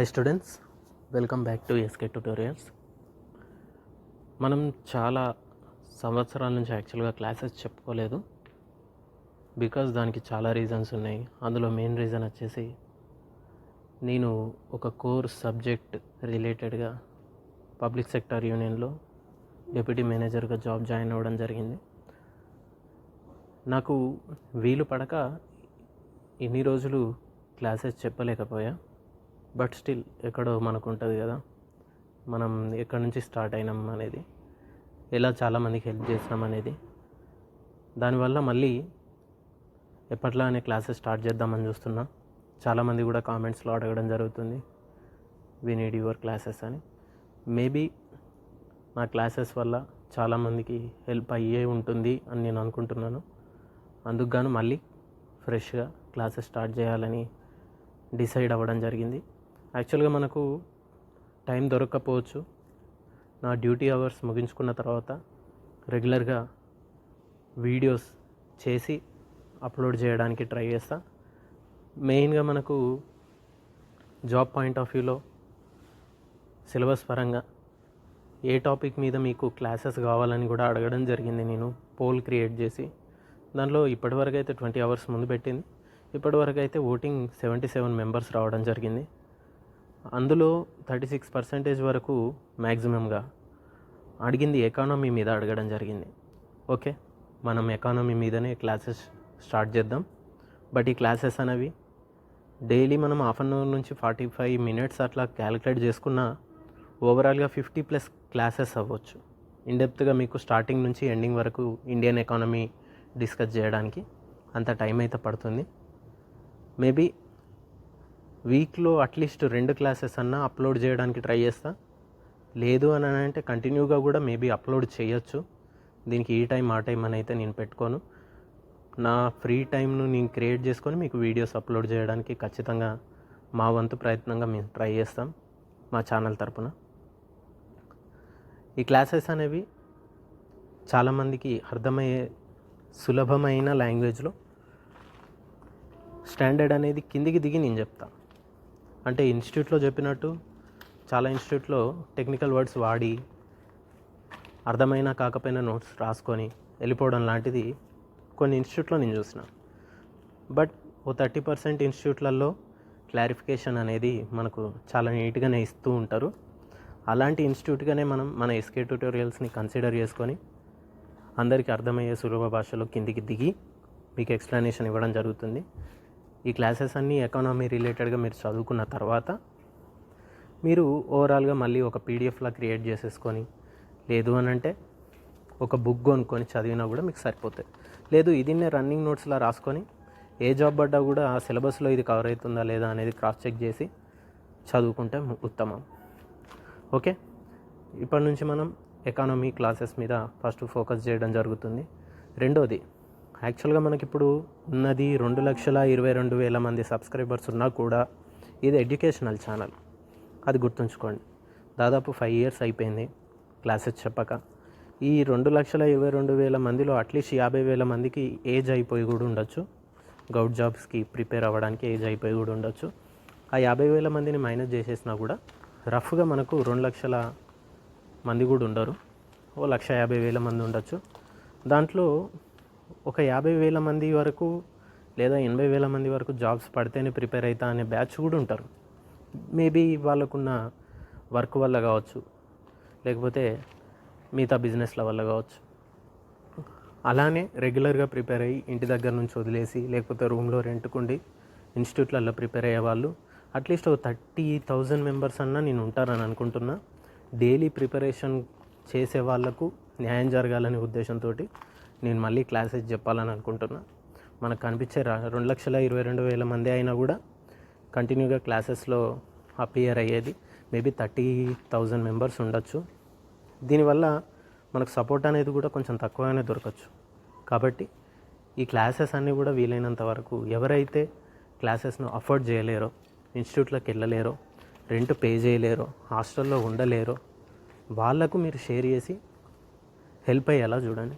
Hi students welcome back to SK tutorials మనం చాలా సంవత్సరాల నుంచి యాక్చువల్గా క్లాసెస్ చెప్పుకోలేదు. బికాజ్ దానికి చాలా రీజన్స్ ఉన్నాయి. అందులో మెయిన్ రీజన్ వచ్చేసి నేను ఒక కోర్స్ సబ్జెక్ట్ రిలేటెడ్గా పబ్లిక్ సెక్టర్ యూనియన్లో డిప్యూటీ మేనేజర్గా జాబ్ జాయిన్ అవ్వడం జరిగింది. నాకు వీలు పడక ఇన్ని రోజులు క్లాసెస్ చెప్పలేకపోయా. బట్ స్టిల్ ఎక్కడో మనకు ఉంటుంది కదా. మనం ఎక్కడి నుంచి స్టార్ట్ అయినాం అనేది ఎలా చాలామందికి హెల్ప్ చేసినాం అనేది. దానివల్ల మళ్ళీ ఎప్పట్లానే క్లాసెస్ స్టార్ట్ చేద్దామని చూస్తున్నా. చాలామంది కూడా కామెంట్స్లో అడగడం జరుగుతుంది వి నీడ్ యువర్ క్లాసెస్ అని. మేబీ నా క్లాసెస్ వల్ల చాలామందికి హెల్ప్ అయ్యే ఉంటుంది అని నేను అనుకుంటున్నాను. అందుకు గాను మళ్ళీ ఫ్రెష్గా క్లాసెస్ స్టార్ట్ చేయాలని డిసైడ్ అవ్వడం జరిగింది. యాక్చువల్గా మనకు టైం దొరకకపోవచ్చు. నా డ్యూటీ అవర్స్ ముగించుకున్న తర్వాత రెగ్యులర్గా వీడియోస్ చేసి అప్లోడ్ చేయడానికి ట్రై చేస్తా. మెయిన్గా మనకు జాబ్ పాయింట్ ఆఫ్ వ్యూలో సిలబస్ పరంగా ఏ టాపిక్ మీద మీకు క్లాసెస్ కావాలని కూడా అడగడం జరిగింది నేను పోల్ క్రియేట్ చేసి. దానిలో ఇప్పటివరకు అయితే ట్వంటీ అవర్స్ ముందు పెట్టింది. ఇప్పటివరకు అయితే ఓటింగ్ సెవెంటీ సెవెన్ మెంబర్స్ రావడం జరిగింది. అందులో థర్టీ సిక్స్ పర్సెంటేజ్ వరకు మ్యాక్సిమంగా అడిగింది ఎకానమీ మీద అడగడం జరిగింది. ఓకే మనం ఎకానమీ మీదనే క్లాసెస్ స్టార్ట్ చేద్దాం. బట్ ఈ క్లాసెస్ అనేవి డైలీ మనం హాఫ్ అన్ అవర్ నుంచి ఫార్టీ ఫైవ్ మినిట్స్ అట్లా క్యాలిక్యులేట్ చేసుకున్న ఓవరాల్గా ఫిఫ్టీ ప్లస్ క్లాసెస్ అవ్వచ్చు. ఇన్డెప్త్గా మీకు స్టార్టింగ్ నుంచి ఎండింగ్ వరకు ఇండియన్ ఎకానమీ డిస్కస్ చేయడానికి అంత టైం అయితే పడుతుంది. మేబీ వీక్లో అట్లీస్ట్ రెండు క్లాసెస్ అన్నా అప్లోడ్ చేయడానికి ట్రై చేస్తా. లేదు అని అంటే కంటిన్యూగా కూడా మేబీ అప్లోడ్ చేయొచ్చు. దీనికి ఈ టైం ఆ టైం అని అయితే నేను పెట్టుకోను. నా ఫ్రీ టైంను నేను క్రియేట్ చేసుకొని మీకు వీడియోస్ అప్లోడ్ చేయడానికి ఖచ్చితంగా మా వంతు ప్రయత్నంగా మేము ట్రై చేస్తాం మా ఛానల్ తరపున. ఈ క్లాసెస్ అనేవి చాలామందికి అర్థమయ్యే సులభమైన లాంగ్వేజ్లో. స్టాండర్డ్ అనేది కిందికి దిగి నేను చెప్తా. అంటే ఇన్స్టిట్యూట్లో చెప్పినట్టు చాలా ఇన్స్టిట్యూట్లో టెక్నికల్ వర్డ్స్ వాడి అర్థమైనా కాకపోయినా నోట్స్ రాసుకొని వెళ్ళిపోవడం లాంటిది కొన్ని ఇన్స్టిట్యూట్లో నేను చూసిన. బట్ ఓ థర్టీ పర్సెంట్ ఇన్స్టిట్యూట్లలో క్లారిఫికేషన్ అనేది మనకు చాలా నీట్గానే ఇస్తూ ఉంటారు. అలాంటి ఇన్స్టిట్యూట్గానే మనం మన ఎస్కే ట్యూటోరియల్స్ని కన్సిడర్ చేసుకొని అందరికీ అర్థమయ్యే సులభ భాషలో కిందికి దిగి మీకు ఎక్స్ప్లెనేషన్ ఇవ్వడం జరుగుతుంది. ఈ క్లాసెస్ అన్నీ ఎకానమీ రిలేటెడ్గా మీరు చదువుకున్న తర్వాత మీరు ఓవరాల్గా మళ్ళీ ఒక పీడిఎఫ్లా క్రియేట్ చేసేసుకొని లేదు అని అంటే ఒక బుక్ కొనుక్కొని చదివినా కూడా మీకు సరిపోతాయి. లేదు ఇదిన్నే రన్నింగ్ నోట్స్లా రాసుకొని ఏ జాబ్ పడ్డా కూడా ఆ సిలబస్లో ఇది కవర్ అవుతుందా లేదా అనేది క్రాస్ చెక్ చేసి చదువుకుంటే ఉత్తమం. ఓకే? ఇప్పటి నుంచి మనం ఎకానమీ క్లాసెస్ మీద ఫస్ట్ ఫోకస్ చేయడం జరుగుతుంది. రెండోది యాక్చువల్గా మనకి ఇప్పుడు ఉన్నది రెండు లక్షల ఇరవై రెండు వేల మంది సబ్స్క్రైబర్స్ ఉన్నా కూడా ఇది ఎడ్యుకేషనల్ ఛానల్. అది గుర్తుంచుకోండి. దాదాపు ఫైవ్ ఇయర్స్ అయిపోయింది క్లాసెస్ చెప్పక. ఈ రెండు లక్షల ఇరవై రెండు వేల మందిలో అట్లీస్ట్ యాభై వేల మందికి ఏజ్ అయిపోయి కూడా ఉండొచ్చు. గౌడ్ జాబ్స్కి ప్రిపేర్ అవ్వడానికి ఏజ్ అయిపోయి కూడా ఉండొచ్చు. ఆ యాభై వేల మందిని మైనస్ చేసేసినా కూడా రఫ్గా మనకు రెండు లక్షల మంది కూడా ఉండరు. ఓ లక్ష యాభై వేల మంది ఉండొచ్చు. దాంట్లో ఒక యాభై వేల మంది వరకు లేదా ఎనభై వేల మంది వరకు జాబ్స్ పడితేనే ప్రిపేర్ అవుతా అనే బ్యాచ్ కూడా ఉంటారు. మేబీ వాళ్ళకున్న వర్క్ వల్ల కావచ్చు. లేకపోతే మిగతా బిజినెస్ల వల్ల కావచ్చు. అలానే రెగ్యులర్గా ప్రిపేర్ అయ్యి ఇంటి దగ్గర నుంచి వదిలేసి లేకపోతే రూమ్లో రెంట్కుండి ఇన్స్టిట్యూట్లలో ప్రిపేర్ అయ్యే వాళ్ళు అట్లీస్ట్ ఒక థర్టీ థౌజండ్ మెంబర్స్ అన్నా నేను ఉంటారని అనుకుంటున్నా. డైలీ ప్రిపరేషన్ చేసే వాళ్ళకు న్యాయం జరగాలనే ఉద్దేశంతో నేను మళ్ళీ క్లాసెస్ చెప్పాలని అనుకుంటున్నా. మనకు కనిపించే రెండు లక్షల ఇరవై రెండు వేల మంది అయినా కూడా కంటిన్యూగా క్లాసెస్లో అపియర్ అయ్యేది. మేబీ థర్టీ థౌజండ్ మెంబర్స్ ఉండొచ్చు. దీనివల్ల మనకు సపోర్ట్ అనేది కూడా కొంచెం తక్కువగానే దొరకచ్చు. కాబట్టి ఈ క్లాసెస్ అన్నీ కూడా వీలైనంత వరకు ఎవరైతే క్లాసెస్ను అఫోర్డ్ చేయలేరో ఇన్స్టిట్యూట్లోకి వెళ్ళలేరో రెంట్ పే చేయలేరో హాస్టల్లో ఉండలేరో వాళ్ళకు మీరు షేర్ చేసి హెల్ప్ అయ్యేలా చూడండి.